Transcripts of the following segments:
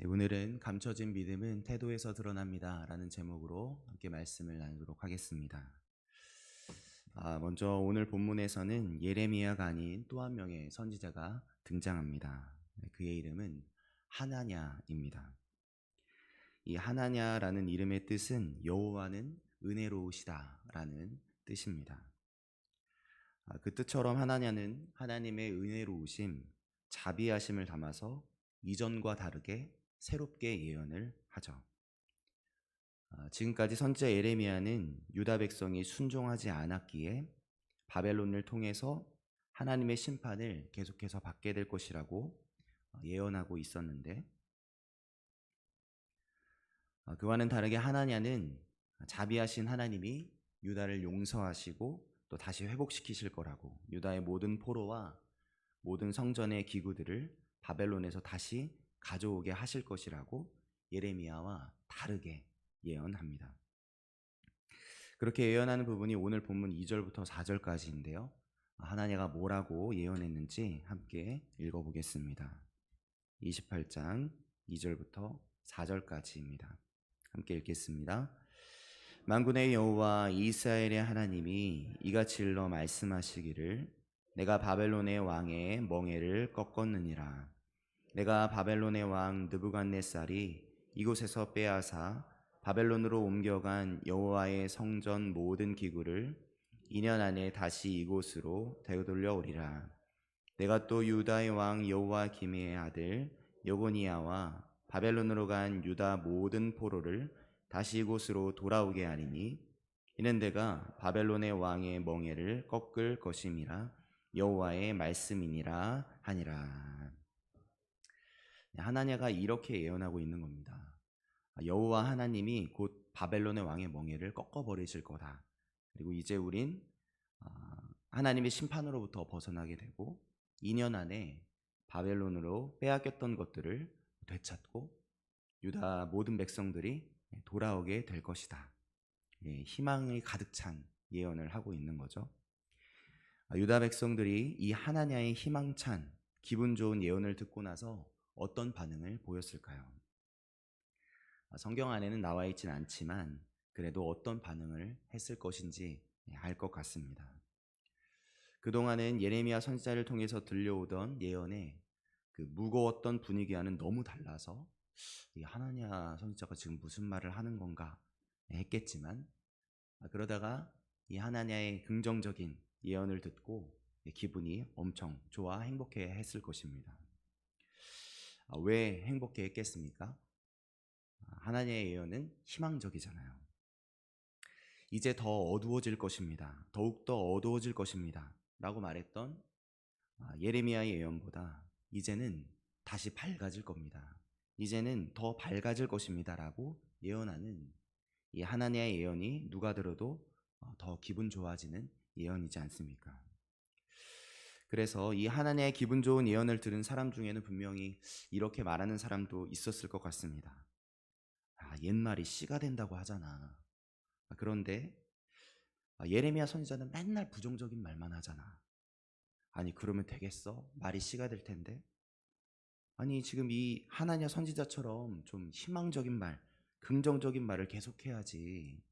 네, 오늘은 감춰진 믿음은 태도에서 드러납니다. 라는 제목으로 함께 말씀을 나누도록 하겠습니다. 아, 먼저 오늘 본문에서는 예레미야가 아닌 또 한 명의 선지자가 등장합니다. 네, 그의 이름은 하나냐입니다. 이 하나냐라는 이름의 뜻은 여호와는 은혜로우시다라는 뜻입니다. 아, 그 뜻처럼 하나냐는 하나님의 은혜로우심, 자비하심을 담아서 이전과 다르게 새롭게 예언을 하죠. 아, 지금까지 선지자 에레미야는 유다 백성이 순종하지 않았기에 바벨론을 통해서 하나님의 심판을 계속해서 받게 될 것이라고 어, 예언하고 있었는데 어, 그와는 다르게 하나냐는 자비하신 하나님이 유다를 용서하시고 또 다시 회복시키실 거라고 유다의 모든 포로와 모든 성전의 기구들을 바벨론에서 다시 가져오게 하실 것이라고 예레미야와 다르게 예언합니다. 그렇게 예언하는 부분이 오늘 본문 2절부터 4절까지인데요. 하나냐가 뭐라고 예언했는지 함께 읽어보겠습니다. 28장 2절부터 4절까지입니다. 함께 읽겠습니다. 만군의 여호와 이스라엘의 하나님이 이같이 일러 말씀하시기를 내가 바벨론의 왕의 멍에를 꺾었느니라 내가 바벨론의 왕 느부갓네살이 이곳에서 빼앗아 바벨론으로 옮겨간 여호와의 성전 모든 기구를 2년 안에 다시 이곳으로 되돌려 오리라. 내가 또 유다의 왕 여호와 기미의 아들 여고니아와 바벨론으로 간 유다 모든 포로를 다시 이곳으로 돌아오게 하리니 이는 내가 바벨론의 왕의 멍에를 꺾을 것임이라 여호와의 말씀이니라 하니라. 하나냐가 이렇게 예언하고 있는 겁니다. 여호와 하나님이 곧 바벨론의 왕의 멍에를 꺾어 버리실 거다. 그리고 이제 우린 아, 하나님의 심판으로부터 벗어나게 되고 2년 안에 바벨론으로 빼앗겼던 것들을 되찾고 유다 모든 백성들이 돌아오게 될 것이다. 예, 희망이 가득 찬 예언을 하고 있는 거죠. 아, 유다 백성들이 이 하나냐의 희망찬 기분 좋은 예언을 듣고 나서 어떤 반응을 보였을까요? 아, 성경 안에는 나와 있진 않지만 그래도 어떤 반응을 했을 것인지 예, 알것 같습니다. 그동안은 예레미야 선지자를 통해서 들려오던 예언의 그 무거웠던 분위기와는 너무 달라서 이 하나냐 선지자가 지금 무슨 말을 하는 건가 했겠지만 아, 그러다가 이 하나냐의 긍정적인 예언을 듣고 기분이 엄청 좋아 행복해 했을 것입니다. 아, 왜 행복해 했겠습니까? 아, 하나님의 예언은 희망적이잖아요. 이제 더 어두워질 것입니다. 더욱더 어두워질 것입니다. 라고 말했던 아, 예레미야의 예언보다 이제는 다시 밝아질 겁니다. 이제는 더 밝아질 것입니다. 라고 예언하는 이 하나님의 예언이 누가 들어도 어, 더 기분 좋아지는 예언이지 않습니까? 그래서 이 하나님의 기분 좋은 예언을 들은 사람 중에는 분명히 이렇게 말하는 사람도 있었을 것 같습니다. 아, 옛말이 씨가 된다고 하잖아. 아, 그런데 아, 예레미야 선지자는 맨날 부정적인 말만 하잖아. 아니 그러면 되겠어? 말이 씨가 될 텐데. 아니 지금 이 하나냐 선지자처럼 좀 희망적인 말, 긍정적인 말을 계속해야지.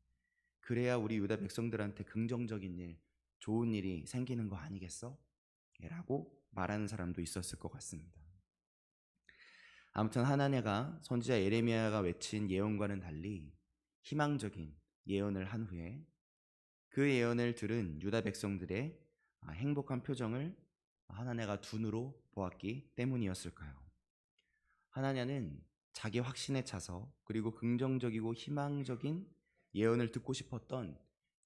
그래야 우리 유다 백성들한테 긍정적인 일, 좋은 일이 생기는 거 아니겠어? 라고 말하는 사람도 있었을 것 같습니다. 아무튼 하나네가 선지자 예레미야가 외친 예언과는 달리 희망적인 예언을 한 후에 그 예언을 들은 유다 백성들의 행복한 표정을 하나네가 두 눈으로 보았기 때문이었을까요? 하나냐는 자기 확신에 차서 그리고 긍정적이고 희망적인 예언을 듣고 싶었던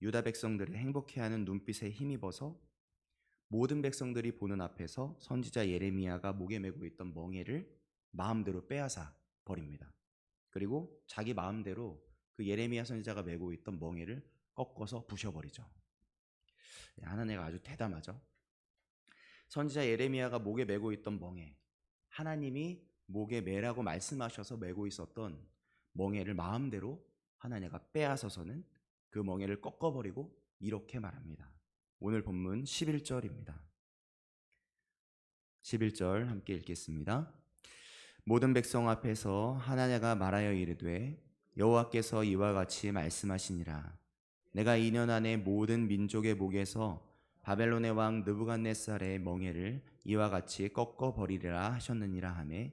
유다 백성들을 행복해하는 눈빛에 힘입어서 모든 백성들이 보는 앞에서 선지자 예레미야가 목에 메고 있던 멍에를 마음대로 빼앗아 버립니다. 그리고 자기 마음대로 그 예레미야 선지자가 메고 있던 멍에를 꺾어서 부셔버리죠. 네, 하나님가 아주 대담하죠. 선지자 예레미야가 목에 메고 있던 멍에 하나님이 목에 매라고 말씀하셔서 메고 있었던 멍에를 마음대로 하나님가 빼앗아서는 그 멍에를 꺾어버리고 이렇게 말합니다. 오늘 본문 11절입니다. 11절 함께 읽겠습니다. 모든 백성 앞에서 하나냐가 말하여 이르되 여호와께서 이와 같이 말씀하시니라 내가 2년 안에 모든 민족의 목에서 바벨론의 왕 느부갓네살의 멍에를 이와 같이 꺾어 버리리라 하셨느니라 하매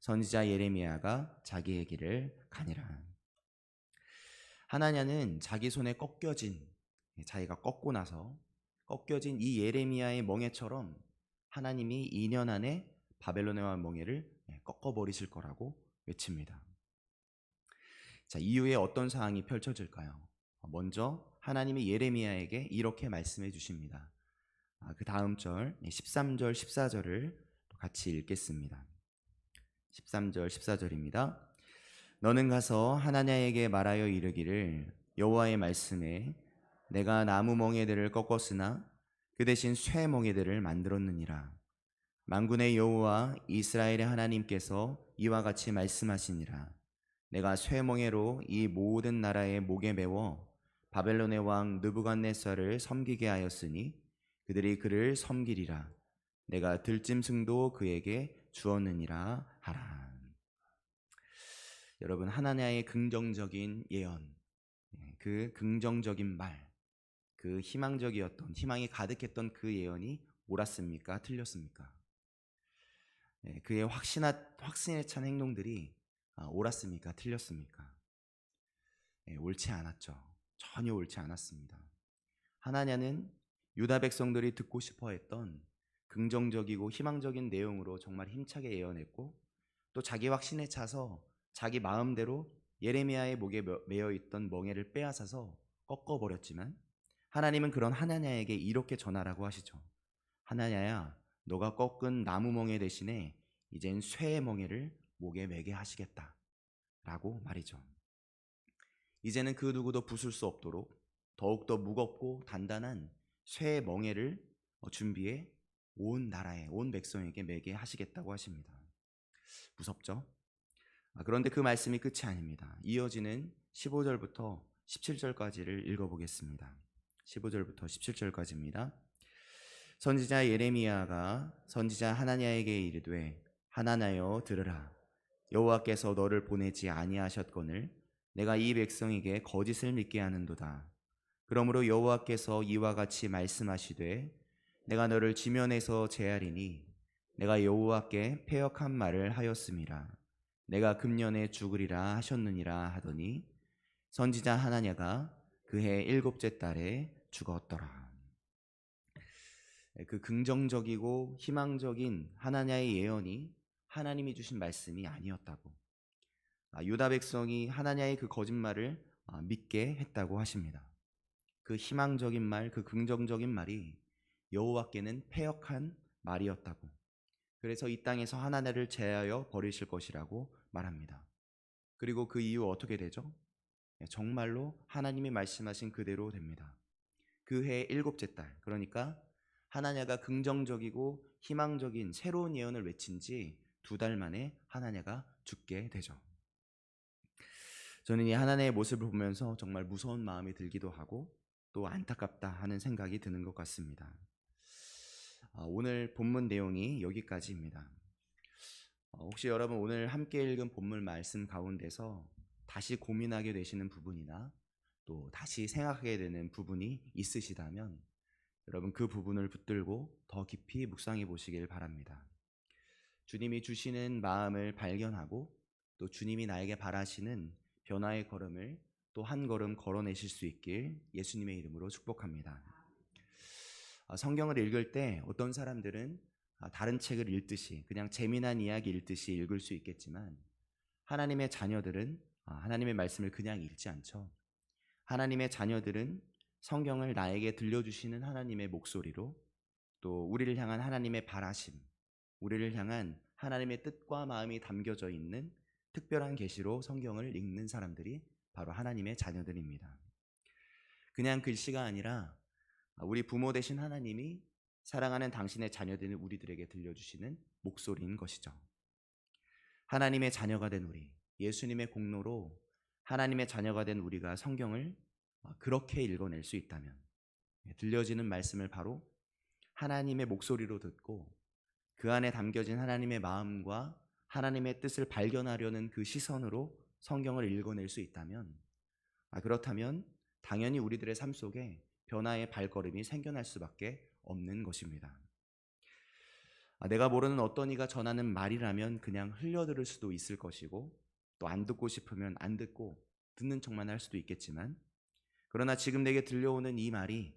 선지자 예레미야가 자기의 길을 가니라 하나냐는 자기 손에 꺾여진 자기가 꺾고 나서 꺾여진 이 예레미야의 멍에처럼 하나님이 2년 안에 바벨론의 왕 멍에를 꺾어 버리실 거라고 외칩니다. 자, 이후에 어떤 상황이 펼쳐질까요? 먼저 하나님이 예레미야에게 이렇게 말씀해 주십니다. 아, 그 다음 절 13절 14절을 같이 읽겠습니다. 13절 14절입니다. 너는 가서 하나냐에게 말하여 이르기를 여호와의 말씀에 내가 나무 멍에들을 꺾었으나 그 대신 쇠 멍에들을 만들었느니라. 만군의 여호와 이스라엘의 하나님께서 이와 같이 말씀하시니라. 내가 쇠 멍에로 이 모든 나라의 목에 매워 바벨론의 왕 느부갓네살을 섬기게 하였으니 그들이 그를 섬기리라. 내가 들짐승도 그에게 주었느니라 하라. 여러분 하나님의 긍정적인 예언, 예, 그 긍정적인 말, 그 희망적이었던 희망이 가득했던 그 예언이 옳았습니까? 틀렸습니까? 예, 그의 확신하, 확신에 찬 행동들이 아, 옳았습니까? 틀렸습니까? 예, 옳지 않았죠. 전혀 옳지 않았습니다. 하나냐는 유다 백성들이 듣고 싶어 했던 긍정적이고 희망적인 내용으로 정말 힘차게 예언했고 또 자기 확신에 차서 자기 마음대로 예레미야의 목에 매어 있던 멍에를 빼앗아서 꺾어 버렸지만 하나님은 그런 하나냐에게 이렇게 전하라고 하시죠. 하나냐야, 너가 꺾은 나무 멍에 대신에 이젠 쇠의 멍에를 목에 매게 하시겠다. 라고 말이죠. 이제는 그 누구도 부술 수 없도록 더욱더 무겁고 단단한 쇠의 멍에를 준비해 온 나라에, 온 백성에게 매게 하시겠다고 하십니다. 무섭죠? 아, 그런데 그 말씀이 끝이 아닙니다. 이어지는 15절부터 17절까지를 읽어보겠습니다. 15절부터 17절까지입니다. 선지자 예레미야가 선지자 하나냐에게 이르되 하나나여 들으라. 여호와께서 너를 보내지 아니하셨거늘 내가 이 백성에게 거짓을 믿게 하는도다. 그러므로 여호와께서 이와 같이 말씀하시되 내가 너를 지면에서 제하리니 내가 여호와께 패역한 말을 하였음이라 내가 금년에 죽으리라 하셨느니라 하더니 선지자 하나냐가 그해 일곱째 달에 죽었더라. 그 긍정적이고 희망적인 하나냐의 예언이 하나님이 주신 말씀이 아니었다고. 아, 유다 백성이 하나냐의 그 거짓말을 아, 믿게 했다고 하십니다. 그 희망적인 말, 그 긍정적인 말이 여호와께는 패역한 말이었다고. 그래서 이 땅에서 하나냐를 제하여 버리실 것이라고 말합니다. 그리고 그 이후 어떻게 되죠? 예, 정말로 하나님이 말씀하신 그대로 됩니다. 그해 일곱째 달, 그러니까 하나냐가 긍정적이고 희망적인 새로운 예언을 외친 지 두 달 만에 하나냐가 죽게 되죠. 저는 이 하나냐의 모습을 보면서 정말 무서운 마음이 들기도 하고 또 안타깝다 하는 생각이 드는 것 같습니다. 아, 오늘 본문 내용이 여기까지입니다. 어, 혹시 여러분 오늘 함께 읽은 본문 말씀 가운데서 다시 고민하게 되시는 부분이나 또 다시 생각하게 되는 부분이 있으시다면 여러분 그 부분을 붙들고 더 깊이 묵상해 보시길 바랍니다. 주님이 주시는 마음을 발견하고 또 주님이 나에게 바라시는 변화의 걸음을 또 한 걸음 걸어내실 수 있길 예수님의 이름으로 축복합니다. 아, 성경을 읽을 때 어떤 사람들은 아, 다른 책을 읽듯이 그냥 재미난 이야기 읽듯이 읽을 수 있겠지만 하나님의 자녀들은 아, 하나님의 말씀을 그냥 읽지 않죠. 하나님의 자녀들은 성경을 나에게 들려주시는 하나님의 목소리로 또 우리를 향한 하나님의 바라심, 우리를 향한 하나님의 뜻과 마음이 담겨져 있는 특별한 계시로 성경을 읽는 사람들이 바로 하나님의 자녀들입니다. 그냥 글씨가 아니라 우리 부모 되신 하나님이 사랑하는 당신의 자녀들은 우리들에게 들려주시는 목소리인 것이죠. 하나님의 자녀가 된 우리, 예수님의 공로로 하나님의 자녀가 된 우리가 성경을 그렇게 읽어낼 수 있다면 예, 들려지는 말씀을 바로 하나님의 목소리로 듣고 그 안에 담겨진 하나님의 마음과 하나님의 뜻을 발견하려는 그 시선으로 성경을 읽어낼 수 있다면 아, 그렇다면 당연히 우리들의 삶 속에 변화의 발걸음이 생겨날 수밖에 없는 것입니다. 아, 내가 모르는 어떤 이가 전하는 말이라면 그냥 흘려들을 수도 있을 것이고 또 안 듣고 싶으면 안 듣고 듣는 척만 할 수도 있겠지만 그러나 지금 내게 들려오는 이 말이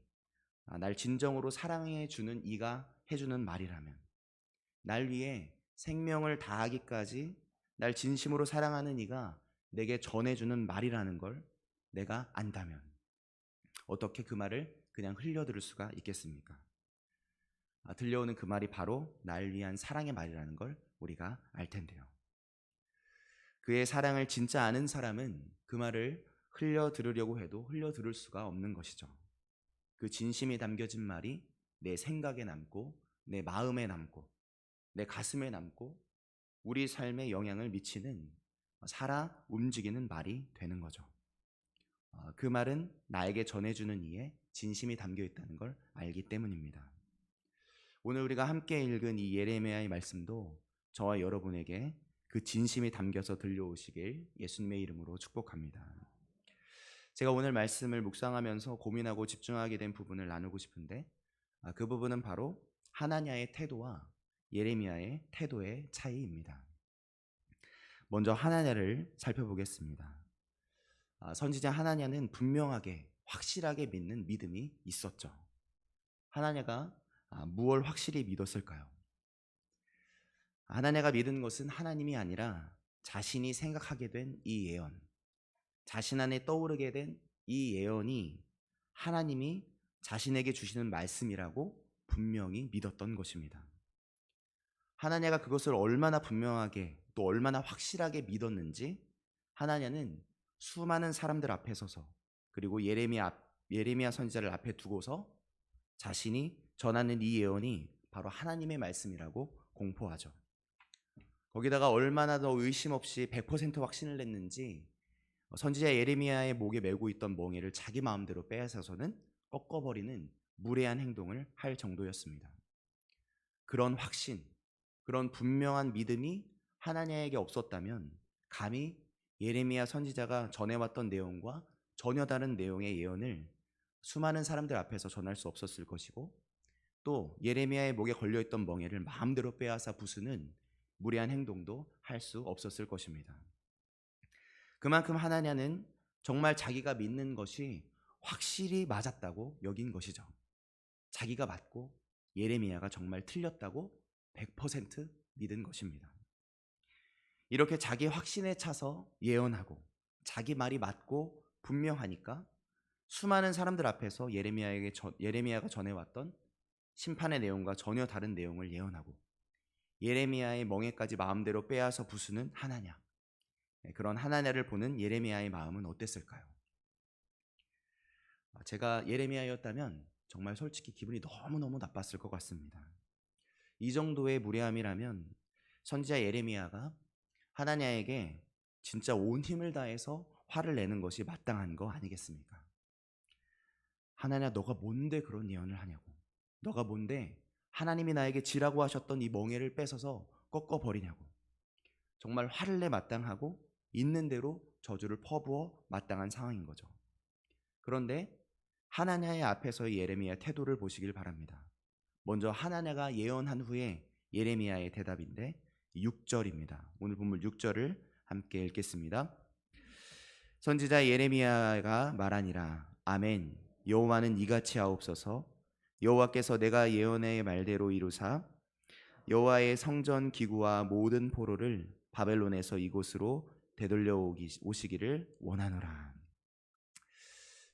아, 날 진정으로 사랑해 주는 이가 해주는 말이라면 날 위해 생명을 다하기까지 날 진심으로 사랑하는 이가 내게 전해주는 말이라는 걸 내가 안다면 어떻게 그 말을 그냥 흘려들을 수가 있겠습니까? 아, 들려오는 그 말이 바로 날 위한 사랑의 말이라는 걸 우리가 알 텐데요. 그의 사랑을 진짜 아는 사람은 그 말을 흘려 들으려고 해도 흘려 들을 수가 없는 것이죠. 그 진심이 담겨진 말이 내 생각에 남고 내 마음에 남고 내 가슴에 남고 우리 삶에 영향을 미치는 살아 움직이는 말이 되는 거죠. 어, 그 말은 나에게 전해주는 이에 진심이 담겨 있다는 걸 알기 때문입니다. 오늘 우리가 함께 읽은 이 예레미야의 말씀도 저와 여러분에게 그 진심이 담겨서 들려오시길 예수님의 이름으로 축복합니다. 제가 오늘 말씀을 묵상하면서 고민하고 집중하게 된 부분을 나누고 싶은데 아, 그 부분은 바로 하나냐의 태도와 예레미야의 태도의 차이입니다. 먼저 하나냐를 살펴보겠습니다. 아, 선지자 하나냐는 분명하게 확실하게 믿는 믿음이 있었죠. 하나냐가 아, 무엇을 확실히 믿었을까요? 하나냐가 믿은 것은 하나님이 아니라 자신이 생각하게 된 이 예언, 자신 안에 떠오르게 된 이 예언이 하나님이 자신에게 주시는 말씀이라고 분명히 믿었던 것입니다. 하나냐가 그것을 얼마나 분명하게 또 얼마나 확실하게 믿었는지 하나냐는 수많은 사람들 앞에 서서 그리고 예레미야 앞, 예레미야 선지자를 앞에 두고서 자신이 전하는 이 예언이 바로 하나님의 말씀이라고 공포하죠. 거기다가 얼마나 더 의심 없이 100% 확신을 냈는지 선지자 예레미야의 목에 메고 있던 멍에를 자기 마음대로 빼앗아서는 꺾어버리는 무례한 행동을 할 정도였습니다. 그런 확신, 그런 분명한 믿음이 하나님에게 없었다면 감히 예레미야 선지자가 전해왔던 내용과 전혀 다른 내용의 예언을 수많은 사람들 앞에서 전할 수 없었을 것이고 또 예레미야의 목에 걸려있던 멍에를 마음대로 빼앗아 부수는 무례한 행동도 할 수 없었을 것입니다. 그만큼 하나냐는 정말 자기가 믿는 것이 확실히 맞았다고 여긴 것이죠. 자기가 맞고 예레미야가 정말 틀렸다고 100% 믿은 것입니다. 이렇게 자기 확신에 차서 예언하고 자기 말이 맞고 분명하니까 수많은 사람들 앞에서 예레미야에게 저, 예레미야가 전해왔던 심판의 내용과 전혀 다른 내용을 예언하고 예레미야의 멍에까지 마음대로 빼앗아 부수는 하나냐 네, 그런 하나냐를 보는 예레미야의 마음은 어땠을까요? 아, 제가 예레미야였다면 정말 솔직히 기분이 너무너무 나빴을 것 같습니다. 이 정도의 무례함이라면 선지자 예레미야가 하나냐에게 진짜 온 힘을 다해서 화를 내는 것이 마땅한 거 아니겠습니까? 하나냐 너가 뭔데 그런 예언을 하냐고 너가 뭔데 하나님이 나에게 지라고 하셨던 이 멍에를 뺏어서 꺾어 버리냐고 정말 화를 내 마땅하고 있는 대로 저주를 퍼부어 마땅한 상황인 거죠. 그런데 하나냐의 앞에서의 예레미야 태도를 보시길 바랍니다. 먼저 하나냐가 예언한 후에 예레미야의 대답인데 6절입니다. 오늘 본문 6절을 함께 읽겠습니다. 선지자 예레미야가 말하니라 아멘 여호와는 이같이 하옵소서 여호와께서 내가 예언의 말대로 이루사 여호와의 성전 기구와 모든 포로를 바벨론에서 이곳으로 되돌려 오시기를 원하노라.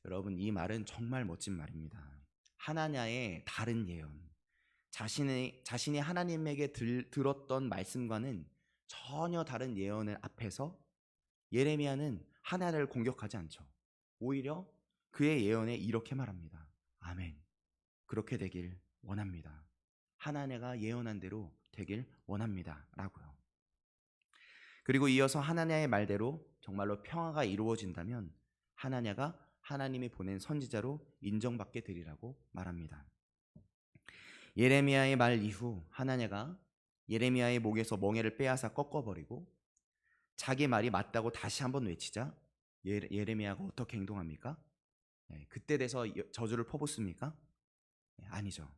여러분 이 말은 정말 멋진 말입니다. 하나냐의 다른 예언. 자신의 자신이 하나님에게 들, 들었던 말씀과는 전혀 다른 예언을 앞에서 예레미야는 하나를 공격하지 않죠. 오히려 그의 예언에 이렇게 말합니다. 아멘. 그렇게 되길 원합니다. 하나냐가 예언한 대로 되길 원합니다. 라고요. 그리고 이어서 하나냐의 말대로 정말로 평화가 이루어진다면 하나냐가 하나님이 보낸 선지자로 인정받게 되리라고 말합니다. 예레미야의 말 이후 하나냐가 예레미야의 목에서 멍에를 빼앗아 꺾어버리고 자기 말이 맞다고 다시 한번 외치자 예- 예레미야가 어떻게 행동합니까? 예, 그때 돼서 여- 저주를 퍼붓습니까? 예, 아니죠.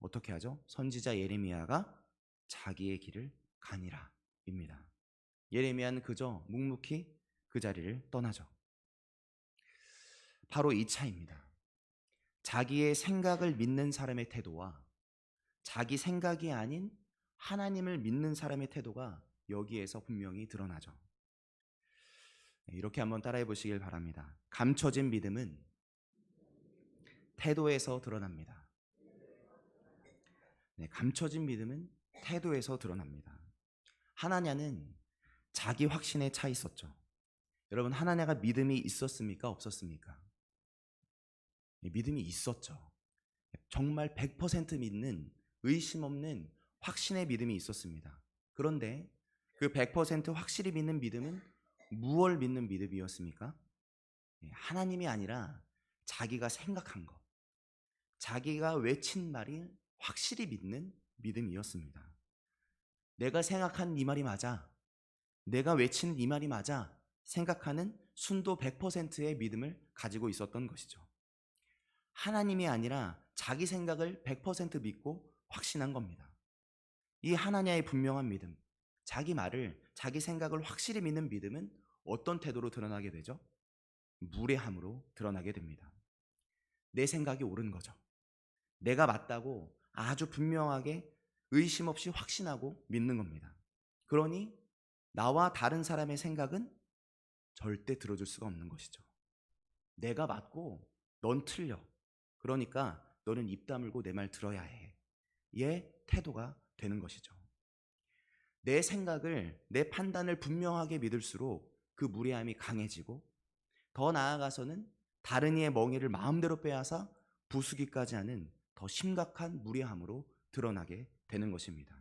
어떻게 하죠? 선지자 예레미야가 자기의 길을 가니라입니다. 예레미야는 그저 묵묵히 그 자리를 떠나죠. 바로 이 차입니다. 자기의 생각을 믿는 사람의 태도와 자기 생각이 아닌 하나님을 믿는 사람의 태도가 여기에서 분명히 드러나죠. 네, 이렇게 한번 따라해 보시길 바랍니다. 감춰진 믿음은 태도에서 드러납니다. 네, 감춰진 믿음은 태도에서 드러납니다. 하나냐는 자기 확신에 차 있었죠. 여러분, 하나냐가 믿음이 있었습니까? 없었습니까? 네, 믿음이 있었죠. 정말 100% 믿는 의심 없는 확신의 믿음이 있었습니다. 그런데 그 100% 확실히 믿는 믿음은 무엇을 믿는 믿음이었습니까? 예, 하나님이 아니라 자기가 생각한 것, 자기가 외친 말이 확실히 믿는 믿음이었습니다. 내가 생각한 이 말이 맞아. 내가 외치는 이 말이 맞아. 생각하는 순도 100%의 믿음을 가지고 있었던 것이죠. 하나님이 아니라 자기 생각을 100% 믿고 확신한 겁니다. 이 하나냐의 분명한 믿음, 자기 말을, 자기 생각을 확실히 믿는 믿음은 어떤 태도로 드러나게 되죠? 무례함으로 드러나게 됩니다. 내 생각이 옳은 거죠. 내가 맞다고 아주 분명하게 의심 없이 확신하고 믿는 겁니다. 그러니 나와 다른 사람의 생각은 절대 들어줄 수가 없는 것이죠. 내가 맞고 넌 틀려. 그러니까 너는 입 다물고 내 말 들어야 해. 얘 태도가 되는 것이죠. 내 생각을, 내 판단을 분명하게 믿을수록 그 무례함이 강해지고 더 나아가서는 다른 이의 멍에를 마음대로 빼앗아 부수기까지 하는 더 심각한 무례함으로 드러나게 되는 것입니다.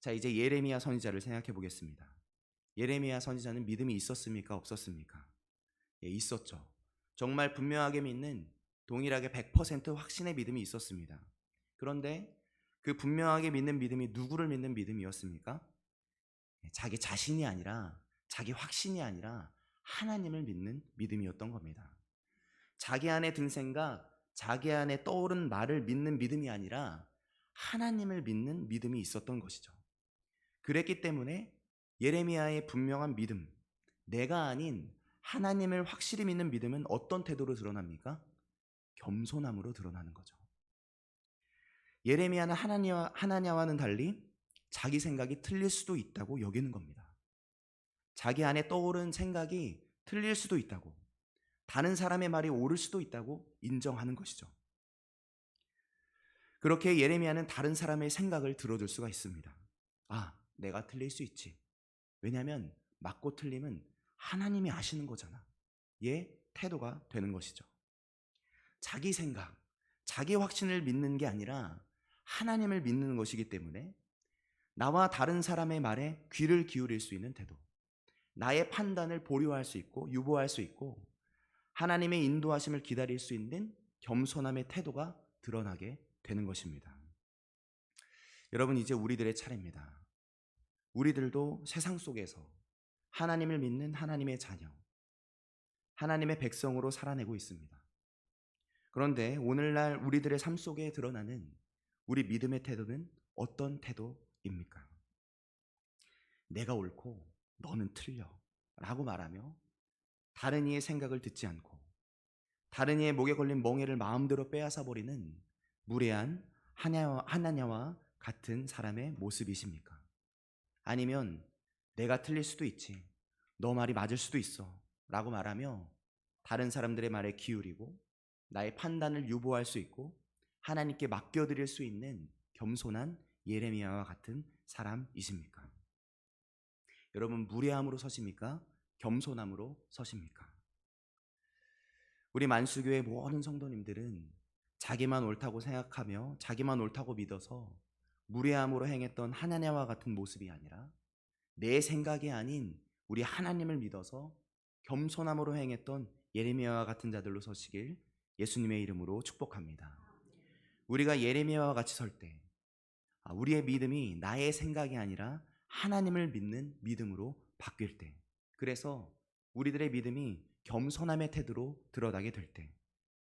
자, 이제 예레미야 선지자를 생각해 보겠습니다. 예레미야 선지자는 믿음이 있었습니까? 없었습니까? 예, 있었죠. 정말 분명하게 믿는 동일하게 100% 확신의 믿음이 있었습니다. 그런데 그 분명하게 믿는 믿음이 누구를 믿는 믿음이었습니까? 예, 자기 자신이 아니라 자기 확신이 아니라 하나님을 믿는 믿음이었던 겁니다. 자기 안에 든 생각, 자기 안에 떠오른 말을 믿는 믿음이 아니라 하나님을 믿는 믿음이 있었던 것이죠. 그랬기 때문에 예레미야의 분명한 믿음, 내가 아닌 하나님을 확실히 믿는 믿음은 어떤 태도로 드러납니까? 겸손함으로 드러나는 거죠. 예레미야는 하나니와, 하나냐와는 달리 자기 생각이 틀릴 수도 있다고 여기는 겁니다. 자기 안에 떠오른 생각이 틀릴 수도 있다고, 다른 사람의 말이 옳을 수도 있다고 인정하는 것이죠. 그렇게 예레미야는 다른 사람의 생각을 들어줄 수가 있습니다. 아, 내가 틀릴 수 있지. 왜냐하면 맞고 틀림은 하나님이 아시는 거잖아. 얘 태도가 되는 것이죠. 자기 생각, 자기 확신을 믿는 게 아니라 하나님을 믿는 것이기 때문에 나와 다른 사람의 말에 귀를 기울일 수 있는 태도, 나의 판단을 보류할 수 있고 유보할 수 있고 하나님의 인도하심을 기다릴 수 있는 겸손함의 태도가 드러나게 되는 것입니다. 여러분 이제 우리들의 차례입니다. 우리들도 세상 속에서 하나님을 믿는 하나님의 자녀, 하나님의 백성으로 살아내고 있습니다. 그런데 오늘날 우리들의 삶 속에 드러나는 우리 믿음의 태도는 어떤 태도입니까? 내가 옳고 너는 틀려 라고 말하며 다른 이의 생각을 듣지 않고 다른 이의 목에 걸린 멍에를 마음대로 빼앗아 버리는 무례한 하나냐와, 같은 사람의 모습이십니까? 아니면 내가 틀릴 수도 있지. 너 말이 맞을 수도 있어. 라고 말하며 다른 사람들의 말에 기울이고 나의 판단을 유보할 수 있고 하나님께 맡겨드릴 수 있는 겸손한 예레미야와 같은 사람이십니까? 여러분 무례함으로 서십니까? 겸손함으로 서십니까? 우리 만수교의 모든 성도님들은 자기만 옳다고 생각하며 자기만 옳다고 믿어서 무례함으로 행했던 하나냐와 같은 모습이 아니라 내 생각이 아닌 우리 하나님을 믿어서 겸손함으로 행했던 예레미야와 같은 자들로 서시길 예수님의 이름으로 축복합니다. 우리가 예레미야와 같이 설때 아, 우리의 믿음이 나의 생각이 아니라 하나님을 믿는 믿음으로 바뀔 때, 그래서 우리들의 믿음이 겸손함의 태도로 드러나게 될 때,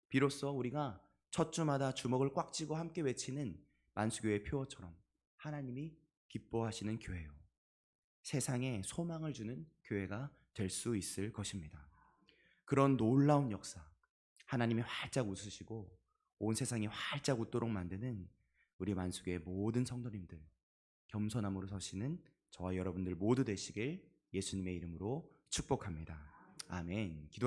비로소 우리가 첫 주마다 주먹을 꽉 쥐고 함께 외치는 만수교회 표어처럼 하나님이 기뻐하시는 교회요. 세상에 소망을 주는 교회가 될 수 있을 것입니다. 그런 놀라운 역사, 하나님이 활짝 웃으시고 온 세상이 활짝 웃도록 만드는 우리 만수교의 모든 성도님들 겸손함으로 서시는 저와 여러분들 모두 되시길 예수님의 이름으로 축복합니다. 아멘. 기도하